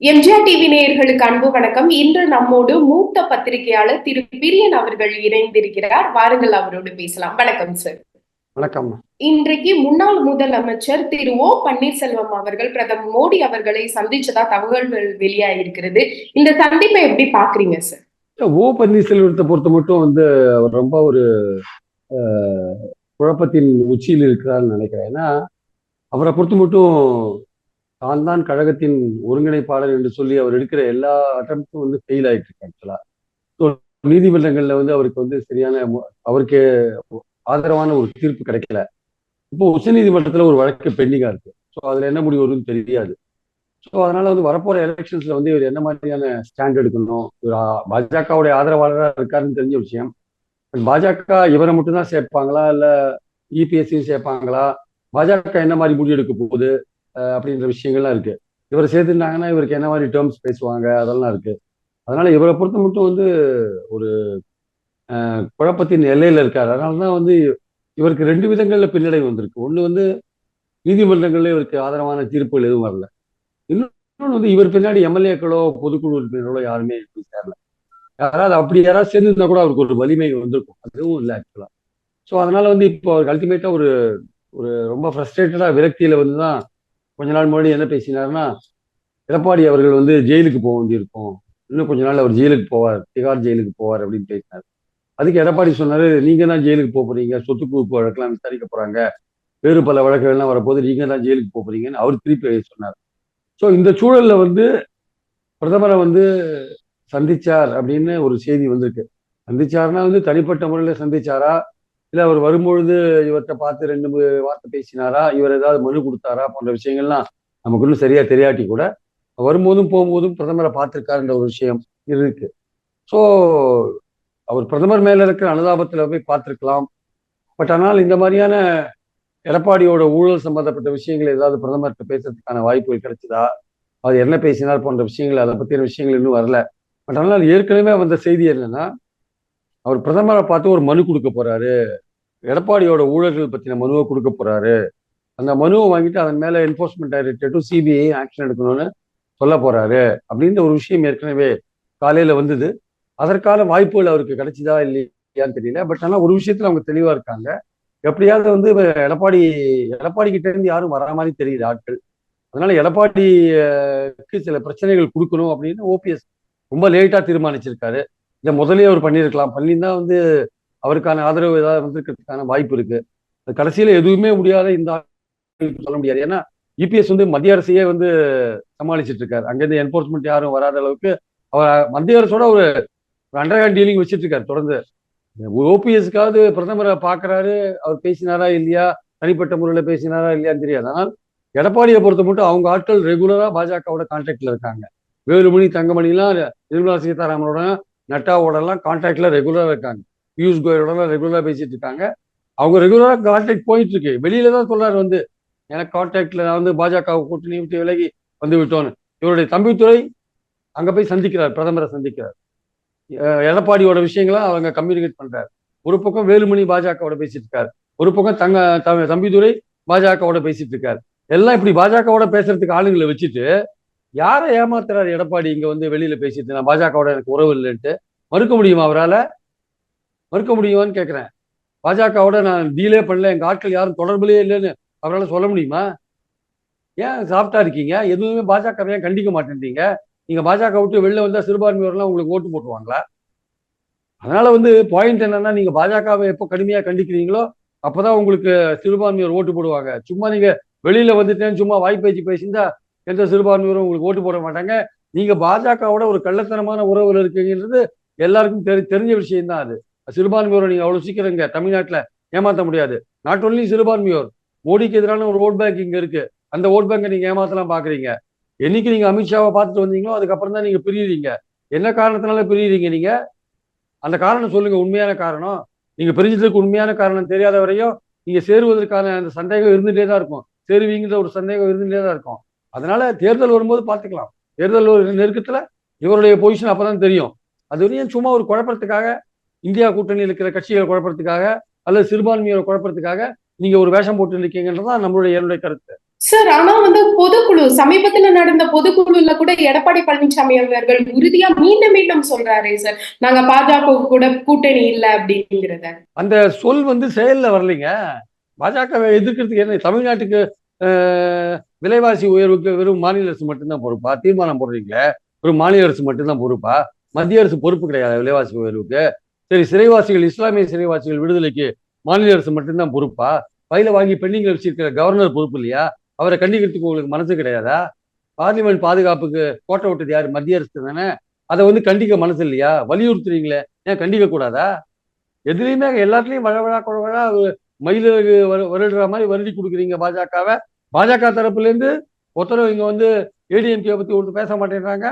MGR TV நேயர்களுக்கு அன்பு வணக்கம். இன்று நம்மோடு மூத்த பத்திரிகையாளர் திரு பிரியன் அவர்கள் இணைந்திருக்கிறார். வாருங்கள் அவரோடு பேசலாம். வணக்கம் சார் வணக்கம். இன்றைக்கு முன்னாள் முதலமைச்சர் திரு ஓ பன்னீர்செல்வம் அவர்கள் பிரதமர் மோடி அவர்களை சந்திச்சதா தகவல்கள் வெளியாயிருக்கிறது இந்த சந்திப்பை எப்படி பாக்குறீங்க சார் ஓ பன்னீர்செல்வத்தை பொறுத்த மட்டும் வந்து அவர் ரொம்ப ஒரு குழப்பத்தின் உச்சியில் இருக்கிறார்னு நினைக்கிறேன். ஏன்னா அவரை பொறுத்த மட்டும் தான் தான் கழகத்தின் ஒருங்கிணைப்பாளர் என்று சொல்லி அவர் எடுக்கிற எல்லா அட்டம்ப்டும் வந்து ஃபெயில் ஆயிட்டு இருக்கு ஆக்சுவலா ஸோ நீதிமன்றங்கள்ல வந்து அவருக்கு வந்து சரியான அவருக்கு ஆதரவான ஒரு தீர்ப்பு கிடைக்கல. இப்போ உச்சநீதிமன்றத்துல ஒரு வழக்கு பெண்டிங்கா இருக்கு. ஸோ அதுல என்ன முடிவு வரும்னு தெரியாது. ஸோ அதனால வந்து வரப்போற எலெக்ஷன்ஸ்ல வந்து இவர் என்ன மாதிரியான ஸ்டாண்ட் எடுக்கணும்? இவர் பாஜகவுடைய ஆதரவாளராக இருக்காருன்னு தெரிஞ்ச விஷயம். பாஜக இவரை மட்டும்தான் சேர்ப்பாங்களா? இல்ல இபிஎஸ்சியும் சேர்ப்பாங்களா? பாஜக என்ன மாதிரி முடிவு எடுக்க போகுது? அப்படின்ற விஷயங்கள்லாம் இருக்கு. இவரை சேர்த்துட்டாங்கன்னா இவருக்கு என்ன மாதிரி டேர்ம்ஸ் பேசுவாங்க? அதெல்லாம் இருக்கு. அதனால இவரை பொறுத்த மட்டும் வந்து ஒரு அஹ், குழப்பத்தின் எல்லையில இருக்காரு. அதனாலதான் வந்து இவருக்கு ரெண்டு விதங்கள்ல பின்னடைவு வந்திருக்கு. ஒண்ணு வந்து நீதிமன்றங்கள்ல இவருக்கு ஆதரவான தீர்ப்புகள் எதுவும் வரல. இன்னொன்று வந்து இவர் பின்னாடி எம்எல்ஏக்களோ பொதுக்குழு உறுப்பினர்களோ யாருமே எதுவும் சேரல. யாராவது அப்படி யாராவது சேர்ந்துருந்தா கூட அவருக்கு ஒரு வலிமை வந்திருக்கும். அதுவும் இல்லை ஆக்சுவலா ஸோ அதனால வந்து இப்போ அவருக்கு அல்டிமேட்டா ஒரு ஒரு ரொம்ப ஃப்ரஸ்ட்ரேட்டடா விரக்தியில வந்து தான் கொஞ்ச நாள் முன்னாடி என்ன பேசினாருன்னா எடப்பாடி அவர்கள் வந்து ஜெயிலுக்கு போக வேண்டியிருக்கும். இன்னும் கொஞ்ச நாள் அவர் ஜெயிலுக்கு போவார் திகார் ஜெயிலுக்கு போவார் அப்படின்னு பேசினார். அதுக்கு எடப்பாடி சொன்னாரு நீங்க தான் ஜெயிலுக்கு போக போறீங்க சொத்து குவிப்பு வழக்கெல்லாம் விசாரிக்க போறாங்க. வேறு பல வழக்குகள்லாம் வரப்போது நீங்க தான் ஜெயிலுக்கு போக போறீங்கன்னு அவர் திருப்பி சொன்னார். ஸோ இந்த சூழல்ல வந்து பிரதமரை வந்து சந்திச்சார் அப்படின்னு ஒரு செய்தி வந்திருக்கு. சந்திச்சார்னா வந்து தனிப்பட்ட முறையில் சந்திச்சாரா? இல்ல அவர் வரும்பொழுது இவர்கிட்ட பார்த்து ரெண்டு வார்த்தை பேசினாரா? இவர் ஏதாவது மனு கொடுத்தாரா? போன்ற விஷயங்கள்லாம் நமக்கு இன்னும் சரியா தெரியாட்டி கூட வரும்போதும் போகும்போதும் பிரதமரை பார்த்திருக்காருன்ற ஒரு விஷயம் இருக்கு. ஸோ அவர் பிரதமர் மேல இருக்கிற அனுதாபத்தில் போய் பார்த்திருக்கலாம். பட் ஆனால் இந்த மாதிரியான எடப்பாடியோட ஊழல் சம்பந்தப்பட்ட விஷயங்கள் ஏதாவது பிரதமர்கிட்ட பேசுறதுக்கான வாய்ப்புகள் கிடைச்சதா? அது என்ன பேசினார் போன்ற விஷயங்கள் அதை பத்தின விஷயங்கள் இன்னும் வரல. பட் ஆனால் ஏற்கனவே வந்த செய்தி என்னன்னா அவர் பிரதமரை பார்த்து ஒரு மனு கொடுக்க போறாரு. எடப்பாடியோட ஊழல்கள் பற்றின மனுவை கொடுக்க போறாரு. அந்த மனுவை வாங்கிட்டு அதன் மேல என்ஃபோர்ஸ்மெண்ட் டைரக்டரும் சிபிஐ ஆக்ஷன் எடுக்கணும்னு சொல்ல போறாரு. அப்படின்ற ஒரு விஷயம் ஏற்கனவே காலையில வந்தது. அதற்கான வாய்ப்புகள் அவருக்கு கிடைச்சதா இல்லையான்னு தெரியல. பட் ஆனால் ஒரு விஷயத்துல அவங்க தெளிவா இருக்காங்க. எப்படியாவது வந்து எடப்பாடி எடப்பாடி கிட்ட இருந்து யாரும் வரா மாதிரி தெரியுது ஆட்கள். அதனால எடப்பாடிக்கு சில பிரச்சனைகள் கொடுக்கணும் அப்படின்னு ஓபிஎஸ் ரொம்ப லேட்டா தீர்மானிச்சிருக்காரு. இதை முதலே அவர் பண்ணியிருக்கலாம். பண்ணியிருந்தா வந்து அவருக்கான ஆதரவு ஏதாவது வந்திருக்கிறதுக்கான வாய்ப்பு இருக்கு. கடைசியில் கடைசியில எதுவுமே முடியாத இந்த சொல்ல முடியாது. ஏன்னா இபிஎஸ் வந்து மத்திய அரசையே வந்து சமாளிச்சிட்டு இருக்காரு. அங்கேருந்து என்போர்ஸ்மெண்ட் யாரும் வராத அளவுக்கு அவர் மத்திய அரசோட ஒரு அண்டர் ஹேண்ட் டீலிங் வச்சிட்டு இருக்காரு தொடர்ந்து. ஓபிஎஸ்க்காவது பிரதமரை பார்க்கறாரு அவர் பேசினாரா இல்லையா? தனிப்பட்ட முறையில் பேசினாரா இல்லையான்னு தெரியாது. ஆனால் எடப்பாடியை பொறுத்த மட்டும் அவங்க ஆட்கள் ரெகுலரா பாஜகவோட கான்டாக்ட்ல இருக்காங்க. வேலுமணி தங்கமணிலாம் நிர்மலா சீதாராமனோட நட்டாவோடலாம் கான்டாக்டில் ரெகுலராக இருக்காங்க. பியூஷ் கோயலோட ரெகுலராக பேசிட்டு இருக்காங்க. அவங்க ரெகுலராக கான்டாக்ட் போயிட்டு இருக்கு வெளியில தான் சொல்றாரு வந்து எனக்கு கான்டாக்டில் நான் வந்து பாஜக கூட்டணி விட்டு விலகி வந்து விட்டோன்னு. இவருடைய தம்பித்துறை அங்கே போய் சந்திக்கிறார் பிரதமரை சந்திக்கிறார். எடப்பாடியோட விஷயங்களை அவங்க கம்யூனிகேட் பண்றாரு. ஒரு பக்கம் வேலுமணி பாஜகவோட பேசிட்டு இருக்காரு. ஒரு பக்கம் தங்க தம்பிதுரை பாஜகவோட பேசிட்டு இருக்காரு. எல்லாம் இப்படி பாஜகவோட பேசுறதுக்கு ஆளுங்களை வச்சுட்டு யாரை ஏமாத்துறாரு எடப்பாடி இங்க வந்து வெளியில பேசிட்டு? நான் பாஜகவோட எனக்கு உறவு இல்லைன்ட்டு. மறுக்க முடியுமா அவரால? மறுக்க முடியுமான்னு கேக்குறேன். பாஜகவோட நான் டீலே பண்ணல. எங்க ஆட்கள் யாரும் தொடர்புலேயே இல்லைன்னு அவரால் சொல்ல முடியுமா? ஏன் சாஃப்டா இருக்கீங்க? எதுவுமே பாஜக ஏன் கண்டிக்க மாட்டேன்றீங்க? நீங்க பாஜக விட்டு வெளில வந்தா சிறுபான்மையோர்லாம் உங்களுக்கு ஓட்டு போட்டுவாங்களா அதனால வந்து பாயிண்ட் என்னன்னா நீங்க பாஜகவை எப்போ கடுமையா கண்டிக்கிறீங்களோ அப்பதான் உங்களுக்கு சிறுபான்மையோர் ஓட்டு போடுவாங்க. சும்மா நீங்க வெளியில வந்துட்டேன்னு சும்மா வாய்ப்பேச்சு பேசியிருந்தா எந்த சிறுபான்மையோரும் உங்களுக்கு ஓட்டு போட மாட்டாங்க. நீங்க பாஜகவோட ஒரு கள்ளத்தனமான உறவுல இருக்கீங்கன்றது எல்லாருக்கும் தெரி தெரிஞ்ச விஷயம் தான் அது. சிறுபான்மையோரை நீங்க அவ்வளவு சீக்கிரம் இங்க தமிழ்நாட்டுல முடியாது. நாட் ஒன்லி சிறுபான்மையோர் மோடிக்கு எதிரான ஒரு ஓட் பேங்க் இங்க இருக்கு. அந்த ஓட் பேங்கை நீங்க ஏமாத்தலாம் பாக்குறீங்க. என்னைக்கு நீங்க அமித்ஷாவை பார்த்துட்டு வந்தீங்களோ அதுக்கப்புறம் தான் நீங்க பிரியுறீங்க. என்ன காரணத்தினால பிரியுறீங்க நீங்க? அந்த காரணம் சொல்லுங்க உண்மையான காரணம். நீங்க பிரிஞ்சதுக்கு உண்மையான காரணம் தெரியாத வரையும் நீங்க சேருவதற்கான அந்த சந்தேகம் இருந்துகிட்டே தான் இருக்கும். சேருவீங்கிற ஒரு சந்தேகம் இருந்துகிட்டே தான் இருக்கும். அதனால தேர்தல் வரும்போது பார்த்துக்கலாம். தேர்தல் ஒரு நெருக்கத்துல இவருடைய பொசிஷன் அப்பதான் தெரியும். அது வரையும் சும்மா ஒரு குழப்பறதுக்காக இந்தியா கூட்டணியில் இருக்கிற கட்சிகளை குழப்பறதுக்காக அல்லது சிறுபான்மையோரை குழப்பறதுக்காக நீங்க ஒரு வேஷம் போட்டு இருக்கீங்கன்றதான் நம்மளுடைய என்னுடைய கருத்து. சார் ஆனா வந்து பொதுக்குழு சமீபத்துல நடந்த பொதுக்குழுல கூட எடப்பாடி பழனிசாமி அவர்கள் உறுதியா மீண்டும் மீண்டும் சொல்றாரே சார் நாங்க பாஜக கூட கூட்டணி இல்ல அப்படிங்கிறத. அந்த சொல் வந்து செயல்ல வரலைங்க. பாஜகவை எதிர்க்கிறதுக்கு என்ன தமிழ்நாட்டுக்கு விலைவாசி உயர்வுக்கு வெறும் மாநில அரசு மட்டும்தான் பொறுப்பா? தீர்மானம் போடுறீங்களே? வெறும் மாநில அரசு மட்டும்தான் பொறுப்பா? மத்திய அரசு பொறுப்பு கிடையாது விலைவாசி உயர்வுக்கு. சரி சிறைவாசிகள் இஸ்லாமிய சிறைவாசிகள் விடுதலைக்கு மாநில அரசு மட்டும்தான் பொறுப்பா? பையில வாங்கி பெண்டிங்கில் வச்சிருக்கிற கவர்னர் பொறுப்பு இல்லையா? அவரை கண்டிக்கிறதுக்கு உங்களுக்கு மனசு கிடையாதா? பார்லிமெண்ட் பாதுகாப்புக்கு கோட்டை விட்டது யார்? மத்திய அரசு தானே? அதை வந்து கண்டிக்க மனசு இல்லையா? வலியுறுத்துறீங்களே? ஏன் கண்டிக்க கூடாதா? எதுலையுமே எல்லாத்துலயும் வழவழா குழவழா மயிலுக்கு வருடுற மாதிரி வருடி கொடுக்குறீங்க பாஜகவை. பாஜக தரப்புலேருந்து ஒருத்தரும் இங்கே வந்து ஏடிஎம்கே பற்றி ஒருத்தர் பேச மாட்டேன்றாங்க.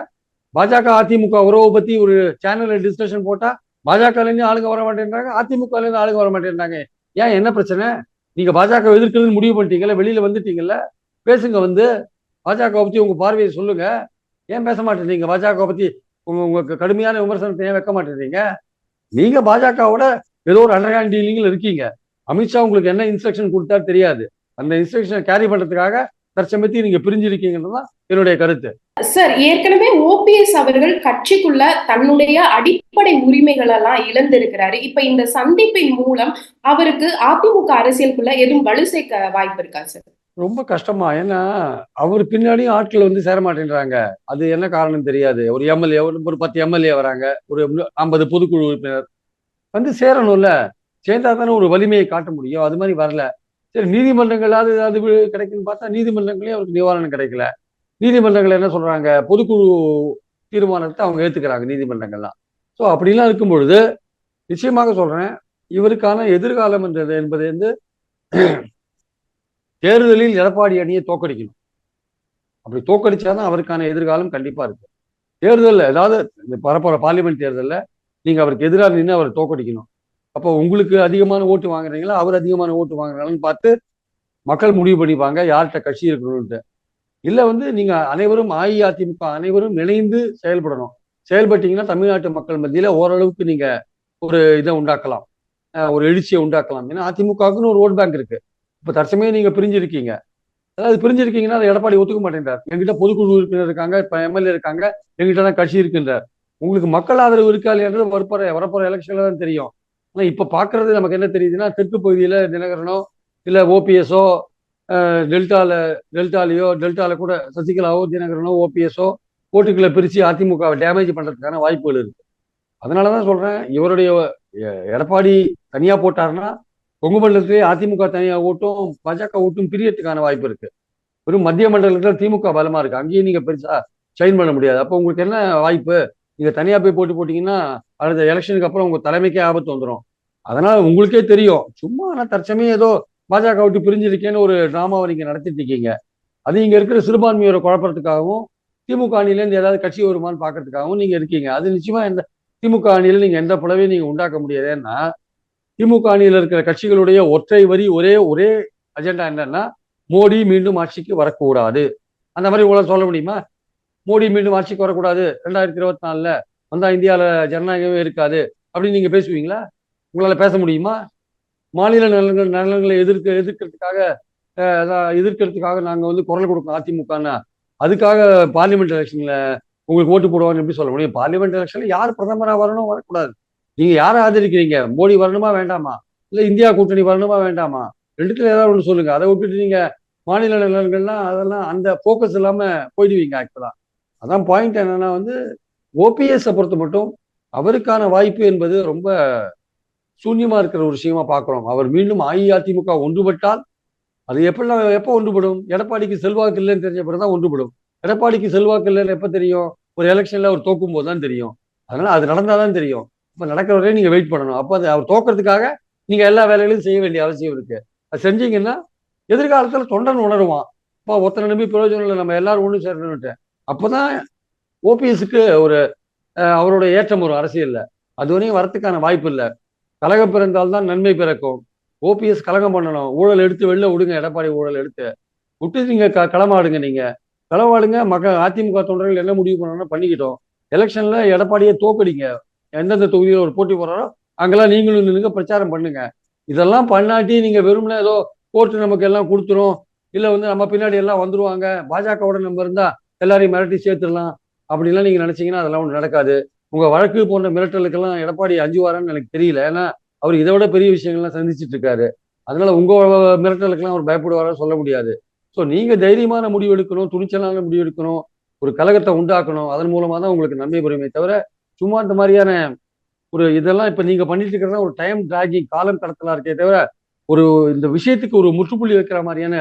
பாஜக அதிமுக உறவை பற்றி ஒரு சேனலில் டிஸ்கஷன் போட்டால் பாஜகலேருந்து ஆளுங்க வர மாட்டேன்றாங்க. அதிமுகலேருந்து ஆளுங்க வர மாட்டேன்றாங்க. ஏன் என்ன பிரச்சனை? நீங்கள் பாஜக எதிர்க்கிறதுன்னு முடிவு பண்ணிட்டீங்கல்ல வெளியில் வந்துட்டீங்கல்ல பேசுங்க வந்து. பாஜக பற்றி உங்கள் பார்வையை சொல்லுங்கள் ஏன் பேச மாட்டேன்றீங்க? பாஜக பற்றி உங்கள் உங்களுக்கு கடுமையான விமர்சனத்தை ஏன் வைக்க மாட்டேறீங்க நீங்கள் பாஜகவோட ஏதோ ஒரு அண்டர்ஹேண்ட் டீலிங்ல இருக்கீங்க. அமித்ஷா உங்களுக்கு என்ன இன்ஸ்ட்ரக்ஷன் கொடுத்தா தெரியாது. அந்த இன்ஸ்ட்ரக்ஷனை கேரி பண்றதுக்காக தற்சமயத்தில் நீங்க பிரிஞ்சிருக்கீங்கன்றதுதான் என்னுடைய கருத்து. சார் ஏற்கனவே ஓபிஎஸ் அவர்கள் கட்சிக்குள்ள தன்னுடைய அடிப்படை உரிமைகள் எல்லாம் இழந்திருக்கிறாரு. இப்ப இந்த சந்திப்பின் மூலம் அவருக்கு அதிமுக அரசியலுக்குள்ள எதுவும் வலு சேர்க்க வாய்ப்பு இருக்கா சார் ரொம்ப கஷ்டமா. ஏன்னா அவர் பின்னாடியும் ஆட்கள் வந்து சேர மாட்டேன்றாங்க. அது என்ன காரணம் தெரியாது. ஒரு எம்எல்ஏ ஒரு பத்து எம்எல்ஏ வராங்க. ஒரு ஐம்பது பொதுக்குழு உறுப்பினர் வந்து சேரணும்ல. சேர்ந்தா தானே ஒரு வலிமையை காட்ட முடியும். அது மாதிரி வரல. சரி நீதிமன்றங்களாவது ஏதாவது கிடைக்குன்னு பார்த்தா நீதிமன்றங்களையும் அவருக்கு நிவாரணம் கிடைக்கல. நீதிமன்றங்கள் என்ன சொல்றாங்க? பொதுக்குழு தீர்மானத்தை அவங்க ஏத்துக்கிறாங்க நீதிமன்றங்கள்லாம். ஸோ அப்படிலாம் இருக்கும் பொழுது நிச்சயமாக சொல்றேன் இவருக்கான எதிர்காலம் என்றது என்பது வந்து தேர்தலில் எடப்பாடி அணியை தோக்கடிக்கணும். அப்படி தோக்கடிச்சாதான் அவருக்கான எதிர்காலம் கண்டிப்பா இருக்கு தேர்தலில் ஏதாவது இந்த பரப்புற பார்லிமெண்ட் தேர்தலில் நீங்க அவருக்கு எதிராக நின்று அவரை தோக்கடிக்கணும். அப்போ உங்களுக்கு அதிகமான ஓட்டு வாங்குறீங்களா? அவர் அதிகமான ஓட்டு வாங்குறாங்கன்னு பார்த்து மக்கள் முடிவு பண்ணிப்பாங்க. யார்கிட்ட கட்சி இருக்கணும்ட்டு இல்லை வந்து நீங்க அனைவரும் அஇஅதிமுக அனைவரும் இணைந்து செயல்படணும். செயல்பட்டீங்கன்னா தமிழ்நாட்டு மக்கள் மத்தியில ஓரளவுக்கு நீங்க ஒரு இதை உண்டாக்கலாம். ஒரு எழுச்சியை உண்டாக்கலாம். ஏன்னா அதிமுகவுக்குன்னு ஒரு ஓட் பேங்க் இருக்கு. இப்போ தற்சமயம் நீங்க பிரிஞ்சிருக்கீங்க. அதாவது பிரிஞ்சிருக்கீங்கன்னா அதை எடப்பாடி ஒத்துக்க மாட்டேங்கிறார் எங்கிட்ட பொதுக்குழு உறுப்பினர் இருக்காங்க இப்போ எம்எல்ஏ இருக்காங்க எங்கிட்ட தான் கட்சி இருக்குன்றார். உங்களுக்கு மக்கள் ஆதரவு இருக்கா இல்லைன்றது வரப்போற வரப்போற எலெக்ஷன்ல தான் தெரியும். ஆனால் இப்போ பார்க்கறது நமக்கு என்ன தெரியுதுன்னா தெற்கு பகுதியில் தினகரனோ இல்லை ஓபிஎஸோ டெல்டாவில் டெல்டாலேயோ டெல்டாவில் கூட சசிகலாவோ தினகரனோ ஓபிஎஸோ ஓட்டுகளை பிரித்து அதிமுகவை டேமேஜ் பண்ணுறதுக்கான வாய்ப்புகள் இருக்குது அதனால தான் சொல்கிறேன் இவருடைய எ- எடப்பாடி தனியாக போட்டாருன்னா கொங்கு மண்டலத்திலே அதிமுக தனியாக ஓட்டும் பாஜக ஓட்டும் பிரியறதுக்கான வாய்ப்பு இருக்குது வெறும் மத்திய மண்டலத்தில் திமுக பலமாக இருக்குது அங்கேயும் நீங்கள் பெருசாக சைன் பண்ண முடியாது. அப்போ உங்களுக்கு என்ன வாய்ப்பு? நீங்க தனியா போய் போட்டு போட்டீங்கன்னா அடுத்த எலெக்ஷனுக்கு அப்புறம் உங்க தலைமைக்கே ஆபத்து வந்துடும் அதனால உங்களுக்கே தெரியும். சும்மா ஆனா தற்சமயம் ஏதோ பாஜக விட்டு பிரிஞ்சிருக்கேன்னு ஒரு டிராமாவை நீங்க நடத்திட்டு இருக்கீங்க. அது இங்க இருக்கிற சிறுபான்மையோட குழப்பறதுக்காகவும் திமுக அணியிலேருந்து ஏதாவது கட்சி வருமான்னு பாக்குறதுக்காகவும் நீங்க இருக்கீங்க. அது நிச்சயமா எந்த திமுக அணியில நீங்க எந்த புலவையும் நீங்க உண்டாக்க முடியாது. ஏன்னா திமுக அணியில் இருக்கிற கட்சிகளுடைய ஒற்றை வரி ஒரே ஒரே அஜெண்டா என்னன்னா மோடி மீண்டும் ஆட்சிக்கு வரக்கூடாது. அந்த மாதிரி உங்களால் சொல்ல முடியுமா? மோடி மீண்டும் ஆட்சிக்கு வரக்கூடாது. ரெண்டாயிரத்தி இருபத்தி நாலுல வந்தா இந்தியாவில் ஜனநாயகமே இருக்காது அப்படின்னு நீங்க பேசுவீங்களா? உங்களால பேச முடியுமா? மாநில நலன்கள் நலன்களை எதிர்க்க எதிர்க்கிறதுக்காக அதான் எதிர்க்கிறதுக்காக நாங்க வந்து குரல் கொடுக்கணும் அதிமுகனா அதுக்காக பார்லிமெண்ட் எலெக்ஷன்ல உங்களுக்கு ஓட்டு போடுவாங்கன்னு எப்படி சொல்ல முடியும்? பார்லிமெண்ட் எலெக்ஷன்ல யார் பிரதமராக வரணும் வரக்கூடாது. நீங்க யாரை ஆதரிக்கிறீங்க? மோடி வரணுமா வேண்டாமா? இல்ல இந்தியா கூட்டணி வரணுமா வேண்டாமா? ரெண்டுத்துல ஏதாவது ஒன்று சொல்லுங்க. அதை விட்டுட்டு நீங்க மாநில நலன்கள்லாம் அதெல்லாம் அந்த ஃபோக்கஸ் இல்லாம போயிடுவீங்க ஆக்சுவலா அதான் பாயிண்ட் என்னன்னா வந்து ஓபிஎஸ்ஸை பொறுத்த மட்டும் அவருக்கான வாய்ப்பு என்பது ரொம்ப சூன்யமா இருக்கிற ஒரு விஷயமா பார்க்கிறோம். அவர் மீண்டும் அஇஅதிமுக ஒன்றுபட்டால் அது எப்படிலாம் எப்போ ஒன்றுபடும்? எடப்பாடிக்கு செல்வாக்கு இல்லைன்னு தெரிஞ்ச பிறகு தான் ஒன்றுபடும். எடப்பாடிக்கு செல்வாக்கு இல்லைன்னு எப்போ தெரியும்? ஒரு எலெக்ஷன்ல அவர் தோக்கும் போது தான் தெரியும். அதனால அது நடந்தாதான் தெரியும். இப்போ நடக்கிற வரையும் நீங்க வெயிட் பண்ணணும். அப்போ அது அவர் தோக்கிறதுக்காக நீங்க எல்லா வேலைகளையும் செய்ய வேண்டிய அவசியம் இருக்கு. அது செஞ்சீங்கன்னா எதிர்காலத்துல தொண்டன் உணருவான். அப்பா ஒத்தனை நம்பி பிரயோஜனம் இல்லை. நம்ம எல்லாரும் ஒன்று சேரணுன்ட்டு அப்போதான் ஓபிஎஸ்க்கு ஒரு அவருடைய அவரோட ஏற்றம் வரும் அரசியல்ல. அது வரையும் வரத்துக்கான வாய்ப்பு இல்லை. கழகம் பிறந்தால்தான் நன்மை பிறக்கும். ஓபிஎஸ் கலகம் பண்ணணும். ஊழல் எடுத்து வெளில விடுங்க எடப்பாடி ஊழல் எடுத்து. விட்டு நீங்க க களமாடுங்க நீங்க. களமாடுங்க மக்க அதிமுக தொண்டர்கள் என்ன முடிவு பண்ணணும்னா பண்ணிக்கிட்டோம். எலெக்ஷன்ல எடப்பாடியை தோக்கடிங்க. எந்தெந்த தொகுதியில் ஒரு போட்டி போடுறாரோ அங்கெல்லாம் நீங்களும் நின்றுங்க பிரச்சாரம் பண்ணுங்க. இதெல்லாம் பண்ணாட்டி நீங்க வெறும்னா ஏதோ கோர்ட்டு நமக்கு எல்லாம் கொடுத்துரும். இல்லை வந்து நம்ம பின்னாடி எல்லாம் வந்துருவாங்க. பாஜகவோட நம்ம இருந்தா எல்லாரையும் மிரட்டி சேர்த்துடலாம். அப்படிலாம் நீங்கள் நினச்சிங்கன்னா அதெல்லாம் ஒன்றும் நடக்காது. உங்கள் வழக்கு போன்ற மிரட்டலுக்கெல்லாம் எடப்பாடி அஞ்சுவாரான்னு எனக்கு தெரியல. ஏன்னா அவர் இதை விட பெரிய விஷயங்கள்லாம் சந்திச்சுட்டு இருக்காரு. அதனால உங்கள் மிரட்டலுக்கெல்லாம் அவர் பயப்படுவாரா சொல்ல முடியாது. ஸோ நீங்கள் தைரியமான முடிவு எடுக்கணும் துணிச்சலான முடிவு எடுக்கணும் ஒரு கழகத்தை உண்டாக்கணும். அதன் மூலமாக தான் உங்களுக்கு நன்மை பெறுமே தவிர சும்மா இந்த மாதிரியான ஒரு இதெல்லாம் இப்போ நீங்கள் பண்ணிட்டு இருக்கிறதா ஒரு டைம் டிராகிங் காலம் கடத்தலாக இருக்கே தவிர ஒரு இந்த விஷயத்துக்கு ஒரு முற்றுப்புள்ளி வைக்கிற மாதிரியான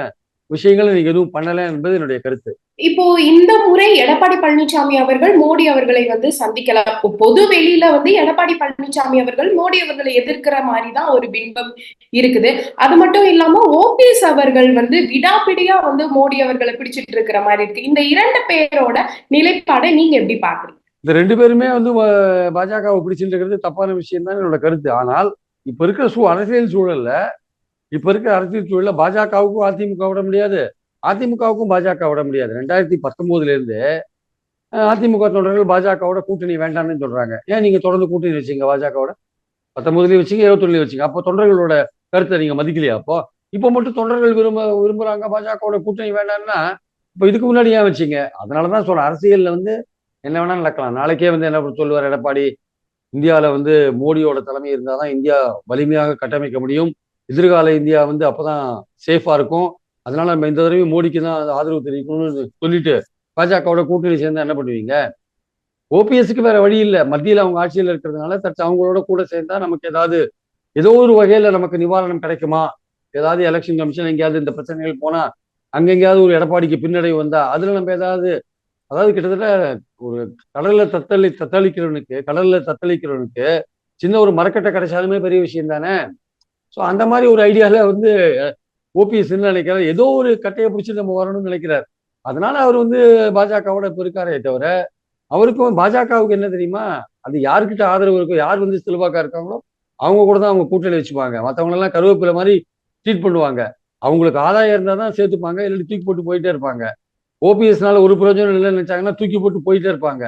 விஷயங்களை நீங்க எதுவும் பண்ணல என்பது என்னுடைய கருத்து. இப்போ இந்த முறை எடப்பாடி பழனிசாமி அவர்கள் மோடி அவர்களை வந்து சந்திக்கலாம். பொது வெளியில வந்து எடப்பாடி பழனிசாமி அவர்கள் மோடி அவர்களை எதிர்க்கிற மாதிரி தான் ஒரு பிம்பம் இருக்குது. அது மட்டும் இல்லாம ஓபிஎஸ் அவர்கள் வந்து விடாப்பிடியா வந்து மோடி அவர்களை பிடிச்சிட்டு இருக்கிற மாதிரி இருக்கு. இந்த இரண்டு பேரோட நிலைப்பாடை நீங்க எப்படி பாக்குறீங்க இந்த ரெண்டு பேருமே வந்து பாஜகவை பிடிச்சிட்டு இருக்கிறது தப்பான விஷயம் தான் என்னோட கருத்து. ஆனால் இப்ப இருக்கிற சூ அரசியல் சூழல்ல இப்ப இருக்கிற அரசியல் சூழல்ல பாஜகவுக்கும் அதிமுக விட முடியாது. அதிமுகவுக்கும் பாஜக விட முடியாது. ரெண்டாயிரத்தி பத்தொன்பதுல இருந்து அதிமுக தொண்டர்கள் பாஜகவோட கூட்டணி வேண்டாம்னு சொல்றாங்க. ஏன் நீங்க தொடர்ந்து கூட்டணி வச்சீங்க பாஜகவோட? பத்தொன்பதுலயும் வச்சீங்க இருபத்தொன்னுலயும் வச்சீங்க. அப்போ தொண்டர்களோட கருத்தை நீங்க மதிக்கலையா அப்போ? இப்போ மட்டும் தொண்டர்கள் விரும்ப விரும்புறாங்க பாஜகவோட கூட்டணி வேண்டாம்னா இப்போ இதுக்கு முன்னாடி ஏன் வச்சீங்க? அதனாலதான் சொல்றேன். அரசியல்ல வந்து என்ன வேணா நடக்கலாம். நாளைக்கே வந்து என்ன சொல்லுவார் எடப்பாடி? இந்தியாவில் வந்து மோடியோட தலைமை இருந்தால் தான் இந்தியா வலிமையாக கட்டமைக்க முடியும். எதிர்கால இந்தியா வந்து அப்பதான் சேஃபா இருக்கும். அதனால நம்ம இந்த தடவையும் மோடிக்கு தான் ஆதரவு தெரிவிக்கணும்னு சொல்லிட்டு பாஜகவோட கூட்டணி சேர்ந்தா என்ன பண்ணுவீங்க? ஓபிஎஸ்க்கு வேற வழி இல்லை. மத்தியில் அவங்க ஆட்சியில் இருக்கிறதுனால தச்சு அவங்களோட கூட சேர்ந்தா நமக்கு ஏதாவது ஏதோ ஒரு வகையில நமக்கு நிவாரணம் கிடைக்குமா? ஏதாவது எலெக்ஷன் கமிஷன் எங்கேயாவது இந்த பிரச்சனைகள் போனா அங்கெங்கேயாவது ஒரு எடப்பாடிக்கு பின்னடைவு வந்தா அதுல நம்ம ஏதாவது அதாவது கிட்டத்தட்ட ஒரு கடல்ல தத்தளி தத்தளிக்கிறவனுக்கு கடல்ல தத்தளிக்கிறவனுக்கு சின்ன ஒரு மரக்கட்டை கிடைச்சாலுமே பெரிய விஷயம் தானே? ஸோ அந்த மாதிரி ஒரு ஐடியாவில் வந்து ஓபிஎஸ் நினைக்கிறார். ஏதோ ஒரு கட்டையை பிடிச்சி நம்ம வரணும்னு நினைக்கிறார். அதனால அவர் வந்து பாஜகவோட இப்போ இருக்காரே தவிர அவருக்கும் பாஜகவுக்கு என்ன தெரியுமா? அது யாருக்கிட்ட ஆதரவு இருக்கோ யார் வந்து செல்வாக்கா இருக்காங்களோ அவங்க கூட தான் அவங்க கூட்டணி வச்சுப்பாங்க. மற்றவங்களெல்லாம் கருவேப்பிலை மாதிரி ட்ரீட் பண்ணுவாங்க. அவங்களுக்கு ஆதாயம் இருந்தால் தான் சேர்த்துப்பாங்க இல்லாட்டி தூக்கி போட்டு போயிட்டே இருப்பாங்க. ஓபிஎஸ்னால ஒரு பிரயோஜனம் இல்லைன்னு நினைச்சாங்கன்னா தூக்கி போட்டு போயிட்டே இருப்பாங்க.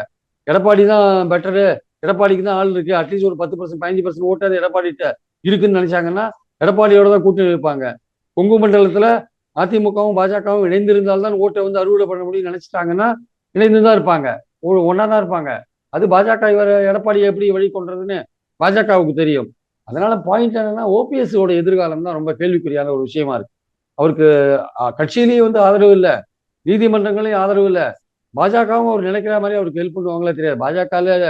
எடப்பாடி தான் பெட்டரு எடப்பாடிக்கு தான் ஆள் இருக்கு. அட்லீஸ்ட் ஒரு பத்து பர்சன்ட் பதினஞ்சு பர்சன்ட் ஓட்டாது எடப்பாடிட்ட இருக்குன்னு நினைச்சாங்கன்னா எடப்பாடியோட தான் கூட்டணி வைப்பாங்க. கொங்கு மண்டலத்துல அதிமுகவும் பாஜகவும் இணைந்திருந்தால்தான் ஓட்டை வந்து அறுவடை பண்ண முடியும்னு நினைச்சிட்டாங்கன்னா இணைந்து தான் இருப்பாங்க ஒன்னா தான் இருப்பாங்க. அது பாஜக இவர் எடப்பாடியை எப்படி வழி கொண்டதுன்னு பாஜகவுக்கு தெரியும். அதனால பாயிண்ட் என்னன்னா ஓபிஎஸ் எதிர்காலம் தான் ரொம்ப கேள்விக்குறியான ஒரு விஷயமா இருக்கு. அவருக்கு கட்சியிலேயே வந்து ஆதரவு இல்லை. நீதிமன்றங்களையும் ஆதரவு இல்லை. பாஜகவும் அவர் நினைக்கிற மாதிரி அவருக்கு ஹெல்ப் பண்ணுவாங்களே தெரியாது. பாஜகவில்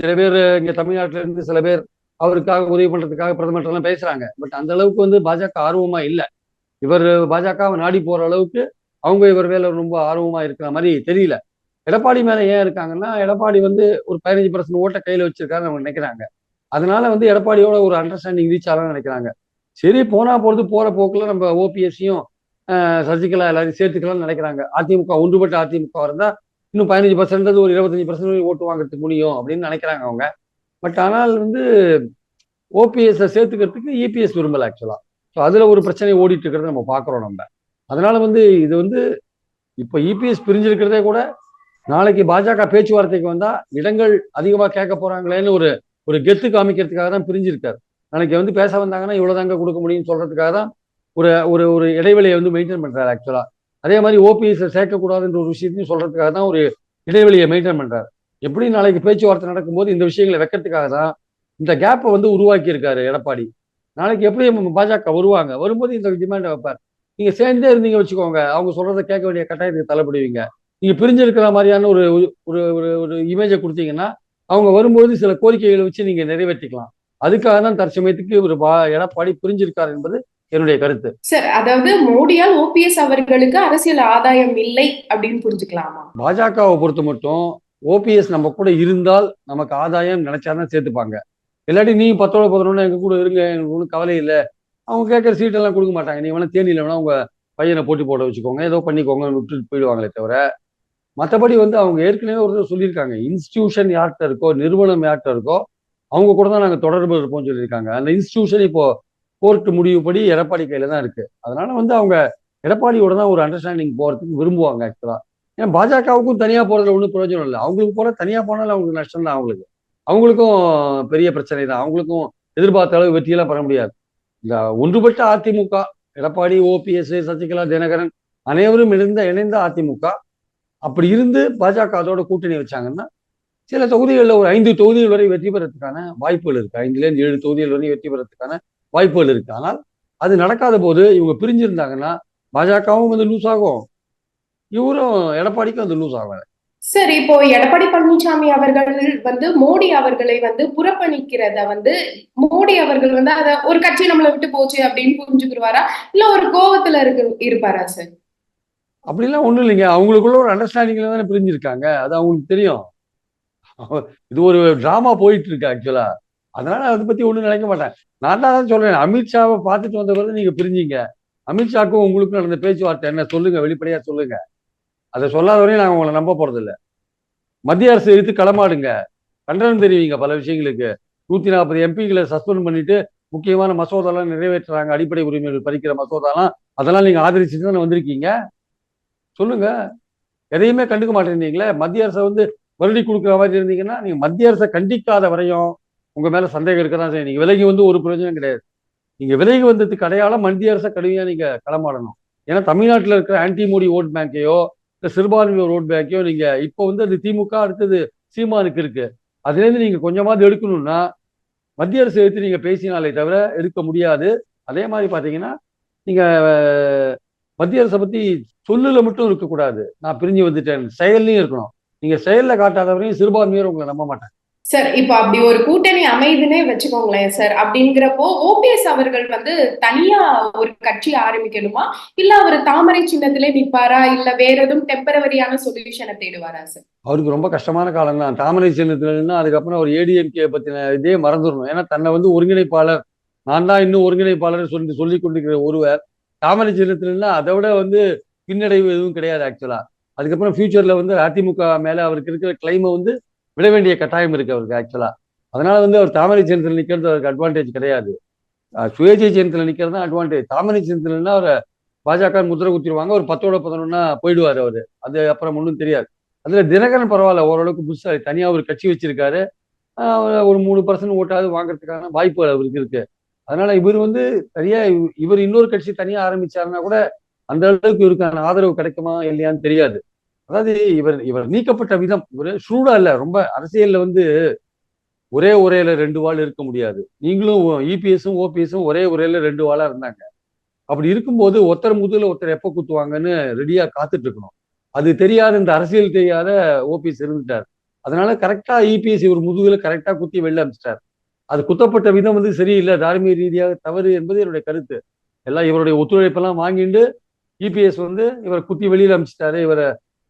சில பேர் இங்கே தமிழ்நாட்டுல இருந்து சில பேர் அவருக்காக உதவி பண்றதுக்காக பிரதமர் எல்லாம் பேசுறாங்க. பட் அந்த அளவுக்கு வந்து பாஜக ஆர்வமா இல்லை. இவர் பாஜகவை நாடி போற அளவுக்கு அவங்க இவர் மேல ரொம்ப ஆர்வமா இருக்கிற மாதிரி தெரியல. எடப்பாடி மேல ஏன் இருக்காங்கன்னா எடப்பாடி வந்து ஒரு பதினஞ்சு பர்சன்ட் ஓட்ட கையில வச்சிருக்காருன்னு அவங்க நினைக்கிறாங்க. அதனால வந்து எடப்பாடியோட ஒரு அண்டர்ஸ்டாண்டிங் ரீச் ஆகலாம்னு நினைக்கிறாங்க. சரி போனா போறது போற போக்குல நம்ம ஓபிஎஸ்சியும் சசிகலா எல்லாரையும் சேர்த்துக்கலாம்னு நினைக்கிறாங்க. அதிமுக ஒன்றுபட்ட அதிமுக இருந்தா இன்னும் பதினஞ்சு பர்சன்ட் ஒரு இருபத்தஞ்சு பர்சன்ட் ஓட்டு வாங்குறதுக்கு முடியும் அப்படின்னு நினைக்கிறாங்க அவங்க. பட் ஆனால் வந்து ஓபிஎஸ்ஸை சேர்த்துக்கிறதுக்கு இபிஎஸ் விரும்பல ஆக்சுவலாக ஸோ அதில் ஒரு பிரச்சனை ஓடிட்டு இருக்கிறத நம்ம பார்க்குறோம் நம்ம. அதனால வந்து இது வந்து இப்போ இபிஎஸ் பிரிஞ்சிருக்கிறதே கூட நாளைக்கு பாஜக பேச்சுவார்த்தைக்கு வந்தால் இடங்கள் அதிகமாக கேட்க போகிறாங்களேன்னு ஒரு ஒரு கெத்து காமிக்கிறதுக்காக தான் பிரிஞ்சிருக்காரு. நாளைக்கு வந்து பேச வந்தாங்கன்னா இவ்வளோதாங்க கொடுக்க முடியும்னு சொல்கிறதுக்காக தான் ஒரு ஒரு ஒரு இடைவெளியை வந்து மெயின்டைன் பண்ணுறாரு ஆக்சுவலாக அதே மாதிரி ஓபிஎஸ்ஸை சேர்க்கக்கூடாதுன்ற ஒரு விஷயத்தையும் சொல்கிறதுக்காக தான் ஒரு இடைவெளியை மெயின்டைன் பண்ணுறாரு எப்படி நாளைக்கு பேச்சுவார்த்தை நடக்கும்போது இந்த விஷயங்களை வைக்கிறதுக்காக தான் இந்த கேப்பை வந்து உருவாக்கி இருக்காரு எடப்பாடி. நாளைக்கு எப்படி பாஜக வருவாங்க? வரும்போது இந்த டிமாண்டை வைப்பார். நீங்க சேர்ந்தே இருந்தீங்க வச்சுக்கோங்க அவங்க சொல்றதை கேட்க வேண்டிய கட்டாயத்துக்கு தள்ளப்படுவீங்க. நீங்க பிரிஞ்சிருக்கிற மாதிரியான ஒரு ஒரு ஒரு ஒரு இமேஜை கொடுத்தீங்கன்னா அவங்க வரும்போது சில கோரிக்கைகளை வச்சு நீங்க நிறைவேற்றிக்கலாம். அதுக்காக தான் தற்சமயத்துக்கு ஒரு எடப்பாடி பிரிஞ்சிருக்கார் என்பது என்னுடைய கருத்து. சார் அதாவது மோடியால் ஓபிஎஸ் அவர்களுக்கு அரசியல் ஆதாயம் இல்லை அப்படின்னு புரிஞ்சுக்கலாமா? பாஜகவை பொறுத்த மட்டும் ஓபிஎஸ் நம்ம கூட இருந்தால் நமக்கு ஆதாயம் நினைச்சாதான் சேர்த்துப்பாங்க. இல்லாட்டி நீ பத்தோட பதினொன்னு எங்க கூட இருங்க எனக்கு ஒன்றும் கவலை இல்லை. அவங்க கேட்குற சீட்டெல்லாம் கொடுக்க மாட்டாங்க. நீ வேணா தேனியில் வேணா உங்க பையனை போட்டி போட வச்சுக்கோங்க. ஏதோ பண்ணிக்கோங்க விட்டுட்டு போயிடுவாங்களே தவிர மற்றபடி வந்து அவங்க ஏற்கனவே ஒரு சொல்லியிருக்காங்க. இன்ஸ்டிடியூஷன் யார்கிட்ட இருக்கோ நிறுவனம் யார்கிட்ட இருக்கோ அவங்க கூட தான் நாங்கள் தொடர்பு இருப்போம்னு சொல்லியிருக்காங்க. அந்த இன்ஸ்டிடியூஷன் இப்போ கோர்ட் முடிவுப்படி எடப்பாடி கையில தான் இருக்கு. அதனால வந்து அவங்க எடப்பாடியோட தான் ஒரு அண்டர்ஸ்டாண்டிங் போறதுக்கு விரும்புவாங்க ஆக்சுவலாக ஏன்னா பாஜகவுக்கும் தனியா போறதுல ஒன்றும் பிரயோஜனம் இல்லை. அவங்களுக்கு போகிற தனியா போனாலும் அவங்களுக்கு நஷ்டம் தான் அவங்களுக்கு. அவங்களுக்கும் பெரிய பிரச்சனை தான். அவங்களுக்கும் எதிர்பார்த்த அளவு வெற்றியெல்லாம் பெற முடியாது. இந்த ஒன்றுபட்ட அதிமுக எடப்பாடி ஓபிஎஸ் சசிகலா தினகரன் அனைவரும் இணைந்த இணைந்த அதிமுக. அப்படி இருந்து பாஜக அதோட கூட்டணி வச்சாங்கன்னா சில தொகுதிகளில் ஒரு ஐந்து தொகுதிகள் வரை வெற்றி பெறத்துக்கான வாய்ப்புகள் இருக்கு. ஐந்துலேருந்து ஏழு தொகுதிகள் வரை வெற்றி பெறத்துக்கான வாய்ப்புகள் இருக்கு. ஆனால் அது நடக்காத போது இவங்க பிரிஞ்சிருந்தாங்கன்னா பாஜகவும் வந்து லூஸ் ஆகும். இவரும் எடப்பாடிக்கும் வந்து லூஸ் ஆகும் சார் இப்போ எடப்பாடி பழனிசாமி அவர்கள் வந்து மோடி அவர்களை வந்து புறக்கணிக்கிறத வந்து மோடி அவர்கள் வந்து அத ஒரு கட்சி நம்மளை விட்டு போச்சு அப்படின்னு புரிஞ்சுக்கிடுவாரா? இல்ல ஒரு கோவத்துல இருக்கு இருப்பாரா சார்? அப்படிலாம் ஒண்ணும் இல்லைங்க. அவங்களுக்குள்ள ஒரு அண்டர்ஸ்டாண்டிங்ல தானே பிரிஞ்சிருக்காங்க. அது அவங்களுக்கு தெரியும். இது ஒரு டிராமா போயிட்டு இருக்கு ஆக்சுவலா அதனால அதை பத்தி ஒண்ணும் நினைக்க மாட்டேன். நான் தான் சொல்றேன். அமித்ஷாவை பார்த்துட்டு வந்த பிறகு நீங்க பிரிஞ்சீங்க. அமித்ஷாக்கும் உங்களுக்கும் நடந்த பேச்சுவார்த்தை என்ன? சொல்லுங்க வெளிப்படையா சொல்லுங்க. அதை சொல்லாத வரையும் நாங்கள் உங்களை நம்ப போறது மத்திய அரசு எடுத்து களமாடுங்க. கண்டனம் தெரிவிங்க பல விஷயங்களுக்கு. நூத்தி நாற்பது எம்பிகளை சஸ்பெண்ட் பண்ணிட்டு முக்கியமான மசோதாலாம் நிறைவேற்றுறாங்க. அடிப்படை உரிமைகள் பறிக்கிற மசோதாலாம். அதெல்லாம் நீங்க ஆதரிச்சுட்டு தானே வந்திருக்கீங்க? சொல்லுங்க. எதையுமே கண்டுக்க மாட்டேங்கிறீங்களே மத்திய அரசை வந்து வருடி கொடுக்குற மாதிரி இருந்தீங்கன்னா நீங்க மத்திய அரசை கண்டிக்காத வரையும் உங்க மேல சந்தேகம் இருக்க தான் செய்யும். நீங்க விலகி வந்து ஒரு பிரயோஜனம் கிடையாது. நீங்க விலகி வந்ததுக்கு அடையாளம் மத்திய அரசை கடுமையா நீங்க களமாடணும். ஏன்னா தமிழ்நாட்டில் இருக்கிற ஆன்டி மோடி ஓட் பேங்கையோ இந்த சிறுபான்மையோர் ரோட் பேங்கையோ நீங்க இப்போ வந்து அது திமுக அடுத்தது சீமானுக்கு இருக்கு. அதுலேருந்து நீங்க கொஞ்சமாவது எடுக்கணும்னா மத்திய அரசு எடுத்து நீங்க பேசினாலே தவிர எடுக்க முடியாது. அதே மாதிரி பாத்தீங்கன்னா நீங்க மத்திய அரசை பத்தி சொல்லுல மட்டும் இருக்கக்கூடாது. நான் பிரிஞ்சு வந்துட்டேன். செயல்லையும் இருக்கணும். நீங்க செயல்ல காட்டாதவரையும் சிறுபான்மையோர் உங்களை நம்ப மாட்டாங்க. சார் இப்போ அப்படி ஒரு கூட்டணி அமைதுன்னே வச்சுக்கோங்களேன் சார் அப்படிங்கிறப்போ ஓபிஎஸ் அவர்கள் வந்து தனியா ஒரு கட்சி ஆரம்பிக்கணுமா? இல்ல அவர் தாமரை சின்னத்திலே நிற்பாரா? இல்ல வேற எதுவும் டெம்பரவரியான சொல்யூஷனை தேடுவாரா சார் அவருக்கு ரொம்ப கஷ்டமான காலம் தான். தாமரை சின்னத்துல அதுக்கப்புறம் அவர் ஏடிஎம்கே பத்தின இதே மறந்துடணும். ஏன்னா தன்னை வந்து ஒருங்கிணைப்பாளர் நான் தான் இன்னும் ஒருங்கிணைப்பாளர் சொல்லி சொல்லி கொண்டிருக்கிற ஒருவர் தாமரை சின்னத்துல அதை விட வந்து பின்னடைவு எதுவும் கிடையாது ஆக்சுவலா அதுக்கப்புறம் ஃபியூச்சர்ல வந்து அதிமுக மேல அவருக்கு இருக்கிற கிளைமை வந்து விட வேண்டிய கட்டாயம் இருக்கு அவருக்கு ஆக்சுவலா அதனால வந்து அவர் தாமரை சின்னத்தில் நிக்கிறது அவருக்கு அட்வான்டேஜ் கிடையாது. சுயேட்சை சின்னத்தில் நிக்கிறது தான் அட்வான்டேஜ் தாமரை சின்னத்துலன்னா அவரை பாஜக முத்திரை குத்திடுவாங்க ஒரு பத்தோட பதினொன்னா போயிடுவார் அவர். அது அப்புறம் ஒன்றும் தெரியாது. அதுல தினகரன் பரவாயில்ல ஓரளவுக்கு புதுசாக தனியாக ஒரு கட்சி வச்சிருக்காரு. ஒரு மூணு பர்சன்ட் ஓட்டாவது வாங்குறதுக்கான வாய்ப்பு அவருக்கு இருக்கு. அதனால இவர் வந்து தனியா இவர் இன்னொரு கட்சி தனியா ஆரம்பிச்சாருன்னா கூட அந்த அளவுக்கு இவருக்கான ஆதரவு கிடைக்குமா இல்லையான்னு தெரியாது. அதாவது இவர் இவர் நீக்கப்பட்ட விதம் இவர் ஷூடா இல்ல ரொம்ப அரசியல்ல வந்து ஒரே உரையில ரெண்டு வாள் இருக்க முடியாது. நீங்களும் இபிஎஸும் ஓபிஎஸும் ஒரே உரையில ரெண்டு வாளா இருந்தாங்க. அப்படி இருக்கும்போது ஒருத்தர் முதுகுல ஒருத்தர் எப்ப குத்துவாங்கன்னு ரெடியா காத்துட்டு இருக்கணும் அது தெரியாத இந்த அரசியல் தெரியாத ஓபிஎஸ் இருந்துட்டார். அதனால கரெக்டா இபிஎஸ் இவர் முதுகுல கரெக்டா குத்தி வெளில அமைச்சிட்டார். அது குத்தப்பட்ட விதம் வந்து சரியில்லை தார்மீக ரீதியாக தவறு என்பது என்னுடைய கருத்து. எல்லாம் இவருடைய ஒத்துழைப்பெல்லாம் வாங்கிட்டு இபிஎஸ் வந்து இவரை குத்தி வெளியில அமைச்சிட்டாரு இவரை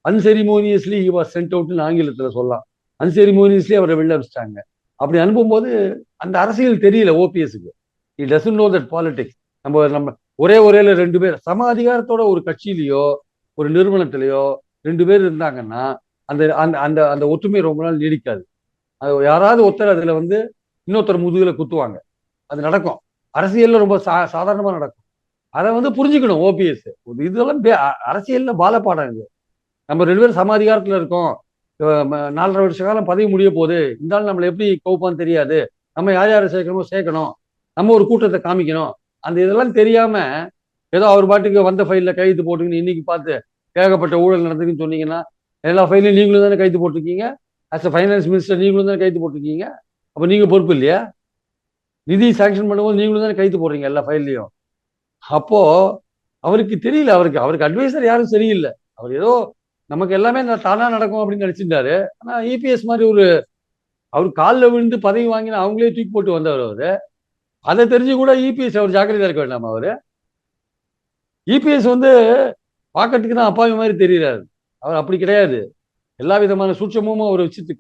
அன்செரிமோனியஸ்லி he was சென்ட் அவுட்னு ஆங்கிலத்தில் சொல்லலாம். அன்செரிமோனியஸ்லி அவரை வெளில அனுப்பிச்சிட்டாங்க அப்படி அனுப்பும்போது அந்த அரசியல் தெரியல ஓபிஎஸ்க்கு. He doesn't know that politics நம்ம நம்ம ஒரே ஒரேல ரெண்டு பேர் சம அதிகாரத்தோட ஒரு கட்சியிலையோ ஒரு நிறுவனத்திலையோ ரெண்டு பேர் இருந்தாங்கன்னா அந்த அந்த அந்த அந்த ஒற்றுமை ரொம்ப நாள் நீடிக்காது. அது யாராவது ஒருத்தர் அதில் வந்து இன்னொருத்தர் முதுகில் குத்துவாங்க. அது நடக்கும். அரசியலில் ரொம்ப சா சாதாரணமாக நடக்கும். அதை வந்து புரிஞ்சுக்கணும் ஓபிஎஸ். இதெல்லாம் பே- அ- பாலப்பாடம் இது. நம்ம ரெண்டு பேரும் சம அதிகாரத்துல இருக்கோம். நாலரை வருஷ காலம் பதவி முடிய போகுது. இந்த ஆள் நம்மளை எப்படி கவுப்பான்னு தெரியாது. நம்ம யார் யாரை சேர்க்கணுமோ சேர்க்கணும். நம்ம ஒரு கூட்டத்தை காமிக்கணும். அந்த இதெல்லாம் தெரியாம ஏதோ அவர் பாட்டுக்கு வந்த ஃபைல்ல கைது போட்டுக்கின்னு இன்னைக்கு பார்த்து ஏகப்பட்ட ஊழல் நடந்துக்குன்னு சொன்னீங்கன்னா எல்லா ஃபைலையும் நீங்களும் தானே கைது போட்டிருக்கீங்க. ஆஸ் அ ஃபைனான்ஸ் மினிஸ்டர் நீங்களும் தானே கைது போட்டிருக்கீங்க. அப்போ நீங்கள் பொறுப்பு இல்லையா? நிதி சாங்ஷன் பண்ணும்போது நீங்களும் தானே கைது போடுறீங்க எல்லா ஃபைல்லையும் அப்போது அவருக்கு தெரியல. அவருக்கு அவருக்கு அட்வைசர் யாரும் சரியில்லை. அவர் ஏதோ நமக்கு எல்லாமே தானா நடக்கும் அப்படின்னு நினைச்சிருந்தாரு. ஆனா இபிஎஸ் மாதிரி ஒரு அவர் காலில் விழுந்து பதவி வாங்கின அவங்களே தூக்கி போட்டு வந்தவர் அவரு. அதை தெரிஞ்சு கூட இபிஎஸ் அவர் ஜாக்கிரதையா இருக்க வேண்டாமா அவரு. இபிஎஸ் வந்து பார்க்கறதுக்கு தான் அப்பாவி மாதிரி தெரியுறாரு. அவர் அப்படி கிடையாது. எல்லா விதமான சூட்சமும் அவர் வச்சுட்டு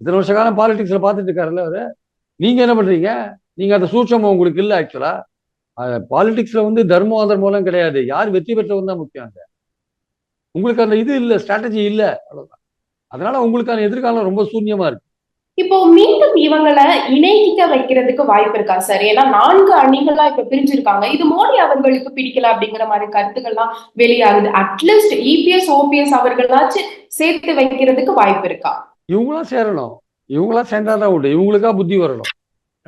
இத்தனை வருஷ காலம் பாலிடிக்ஸ்ல பார்த்துட்டு இருக்காருல்ல அவரு. நீங்க என்ன பண்றீங்க? நீங்க அந்த சூட்சமும் உங்களுக்கு இல்லை ஆக்சுவலா பாலிடிக்ஸ்ல வந்து தர்மம் அதர்மம் கிடையாது. யார் வெற்றி பெற்றவன் தான் முக்கியம் அங்க. உங்களுக்கு அந்த இது இல்ல ஸ்ட்ராட்டஜி இல்ல. அவ்வளவுதான். அதனால உங்களுக்கான எதிர்காலம் ரொம்ப சூன்யமா இருக்கு. இப்போ மீண்டும் இவங்களை இணைக்க வைக்கிறதுக்கு வாய்ப்பு இருக்கா சார் ஏன்னா நான்கு அணிகளா இப்ப பிரிஞ்சிருக்காங்க. இது மோடி அவர்களுக்கு பிடிக்கல அப்படிங்கிற மாதிரி கருத்துக்கள்லாம் வெளியாகுது. அட்லீஸ்ட் இபிஎஸ் ஓபிஎஸ் அவர்களாச்சும் சேர்த்து வைக்கிறதுக்கு வாய்ப்பு இருக்கா? இவங்களாம் சேரணும். இவங்களாம் சேர்ந்தாதான் உண்டு. இவங்களுக்கா புத்தி வரணும்.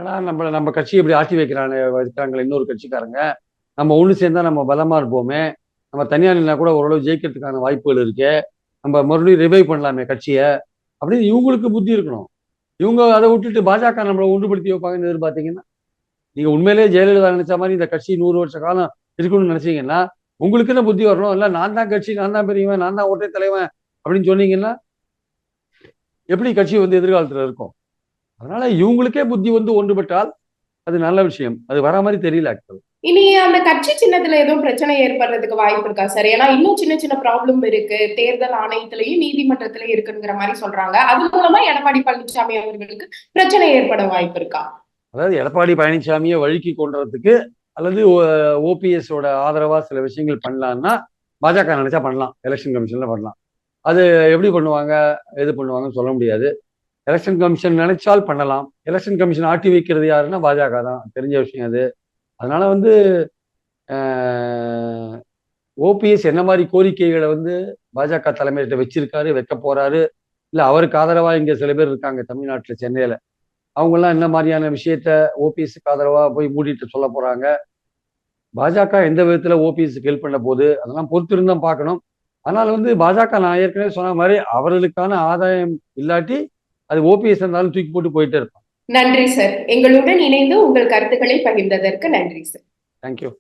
ஏன்னா நம்ம நம்ம கட்சி இப்படி ஆட்டி வைக்கிறாங்க வைக்கிறாங்களே இன்னொரு கட்சிக்காரங்க. நம்ம ஒண்ணு சேர்ந்தா நம்ம பலமா இருப்போமே. நம்ம தனியார் நிலையா கூட ஓரளவு ஜெயிக்கிறதுக்கான வாய்ப்புகள் இருக்கு. நம்ம மறுபடியும் ரிவைவ் பண்ணலாமே கட்சியை. அப்படின்னு இவங்களுக்கு புத்தி இருக்கணும். இவங்க அதை விட்டுட்டு பாஜக நம்மளை ஒன்றுபடுத்தி வைப்பாங்கன்னு எதிர்பார்த்தீங்கன்னா நீங்க உண்மையிலேயே ஜெயலலிதா நினைச்ச மாதிரி இந்த கட்சி நூறு வருஷ காலம் இருக்கணும்னு நினைச்சீங்கன்னா உங்களுக்கு என்ன புத்தி வரணும்? இல்லை நான் தான் கட்சி நான் தான் பெரியவன் நான் தான் ஒற்றை தலைவன் அப்படின்னு சொன்னீங்கன்னா எப்படி கட்சி வந்து எதிர்காலத்துல இருக்கும்? அதனால இவங்களுக்கே புத்தி வந்து ஒன்றுபட்டால் அது நல்ல விஷயம். அது வர மாதிரி தெரியல ஆக்சுவல் இனி அந்த கட்சி சின்னத்துல எதுவும் பிரச்சனை ஏற்படுறதுக்கு வாய்ப்பு இருக்கா சார்? ஏன்னா இன்னும் சின்ன சின்ன ப்ராப்ளம் இருக்கு. தேர்தல் ஆணையத்திலையும் நீதிமன்றத்திலயும் இருக்குங்கிற மாதிரி சொல்றாங்க. அது மூலமா எடப்பாடி பழனிசாமி அவர்களுக்கு பிரச்சனை ஏற்பட வாய்ப்பு இருக்கா? அதாவது எடப்பாடி பழனிசாமியை வழுக்கி கொண்டுறதுக்கு அல்லது ஓபிஎஸ் ஓட ஆதரவா சில விஷயங்கள் பண்ணலாம்னா பாஜக நினைச்சா பண்ணலாம். எலெக்ஷன் கமிஷன்ல பண்ணலாம். அது எப்படி பண்ணுவாங்க? எது பண்ணுவாங்கன்னு சொல்ல முடியாது. எலெக்ஷன் கமிஷன் நினைச்சால் பண்ணலாம். எலெக்ஷன் கமிஷன் ஆட்டி வைக்கிறது யாருன்னா பாஜக தான். தெரிஞ்ச விஷயம் அது. அதனால வந்து ஓபிஎஸ் என்ன மாதிரி கோரிக்கைகளை வந்து பாஜக தலைமையிட்ட வச்சிருக்காரு வைக்க போறாரு? இல்லை அவருக்கு ஆதரவா இங்க சில பேர் இருக்காங்க தமிழ்நாட்டில் சென்னையில. அவங்கெல்லாம் என்ன மாதிரியான விஷயத்த ஓபிஎஸ்க்கு ஆதரவாக போய் மூடிட்டு சொல்ல போறாங்க? பாஜக எந்த விதத்தில் ஓபிஎஸ்க்கு ஹெல்ப் பண்ண போகுது? அதெல்லாம் பொறுத்திருந்தான் பார்க்கணும். ஆனால் வந்து பாஜக நான் ஏற்கனவே சொன்ன மாதிரி அவர்களுக்கான ஆதாயம் இல்லாட்டி அது ஓபிஎஸ் இருந்தாலும் தூக்கி போட்டு போயிட்டே இருப்பான் நன்றி சார் எங்களுடன் இணைந்து உங்கள் கருத்துக்களை பகிர்ந்ததற்கு நன்றி சார் தேங்க்யூ